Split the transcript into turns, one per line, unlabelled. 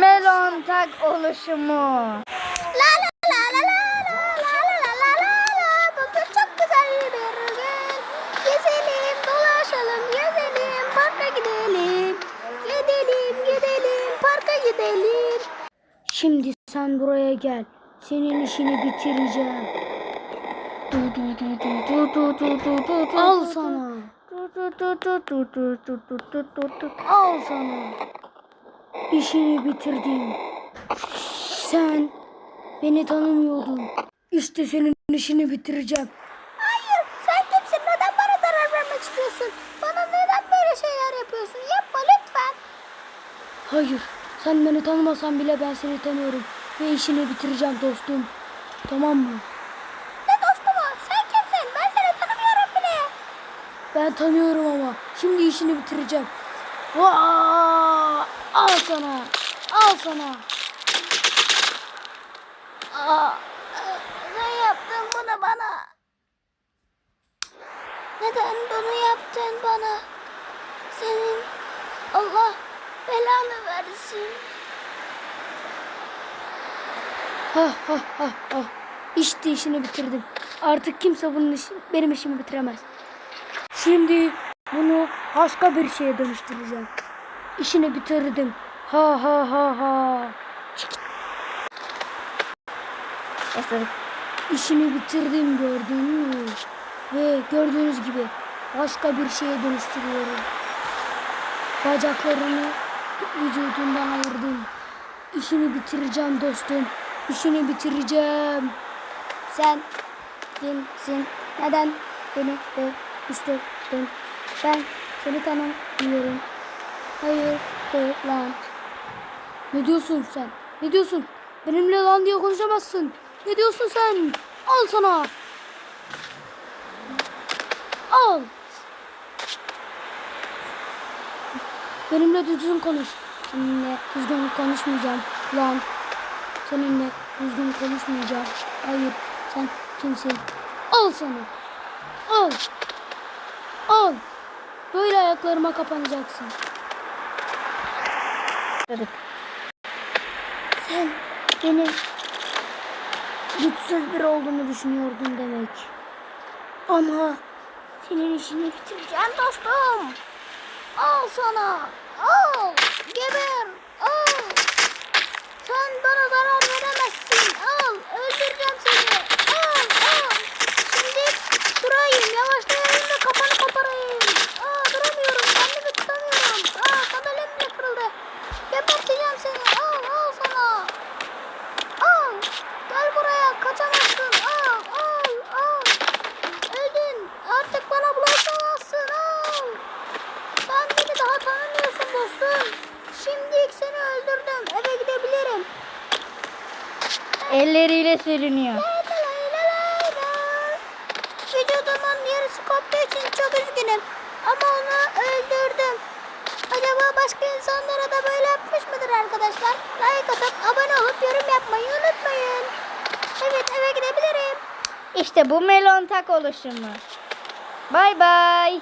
Melon tak oluşumu.
La la la la la la la la la la la la Bugün çok güzel bir gün Gezelim dolaşalım gezelim parka gidelim Gidelim gidelim parka gidelim
Şimdi sen buraya gel. Senin işini bitireceğim. Al sana. Al sana. İşini bitirdim. Sen beni tanımıyordun. İşte senin işini bitireceğim.
Hayır sen kimsin neden bana zarar vermek istiyorsun Bana neden böyle şeyler yapıyorsun yapma lütfen
Hayır, sen beni tanımasan bile ben seni tanıyorum. Ve işini bitireceğim dostum. Tamam mı?
Ne dostumu sen kimsin ben seni tanımıyorum bile
Ben tanıyorum ama. Şimdi işini bitireceğim. Vaa! Al sana. Al sana.
Aa, ne yaptın bunu bana? Neden bunu yaptın bana? Senin Allah belanı versin.
Ha ha ha ha. İşte işini bitirdim. Artık kimse bunun işi, benim işimi bitiremez. Şimdi bunu başka bir şeye dönüştüreceğim. İşini bitirdim. Ha ha ha ha. İşini bitirdim gördün mü? Ve gördüğünüz gibi başka bir şeye dönüştürüyorum. Bacaklarını vücudundan ayırdım. İşini bitireceğim dostum. İşini bitireceğim. Sen kimsin? Neden beni de istedin? Ben seni tanımıyorum. Hayır de lan. Ne diyorsun sen? Ne diyorsun? Benimle lan diye konuşamazsın. Ne diyorsun sen? Al sana. Al. Benimle düzgün konuş. Seninle düzgün konuşmayacağım lan. Seninle düzgün konuşmayacağım. Hayır sen kimsin? Al sana. Al. Al. Böyle ayaklarıma kapanacaksın. Sen benim güçsüz bir olduğumu düşünüyordun demek. Ama senin işini bitireceğim dostum. Al sana. Al. Geber. Al. Sen bana zarar veremezsin. Al. Öldüreceğim seni. Al. Al. Şimdi durayım. Yavaşlayayım ve kafanı koparayım. Aa, duramıyorum. Kendimi tutamıyorum. Aa, sandalyem bile kırıldı. Geberteceğim seni. Al. Al sana. Al. Gel buraya. Kaçamazsın. Al. Al. Al. Öldün. Artık bana bulaşamazsın. Al. Sen beni daha tanımıyorsun dostum. Şimdi seni öldürdüm. Eve gidebilirim. Elleriyle sürünüyor.
Vücudumun yarısı koptuğu için çok üzgünüm. Ama onu öldürdüm. Acaba başka insanlara da böyle yapmış mıdır arkadaşlar? Like atıp abone olup yorum yapmayı unutmayın. Evet eve gidebilirim.
İşte bu melon tak oluşumu. Bay bay.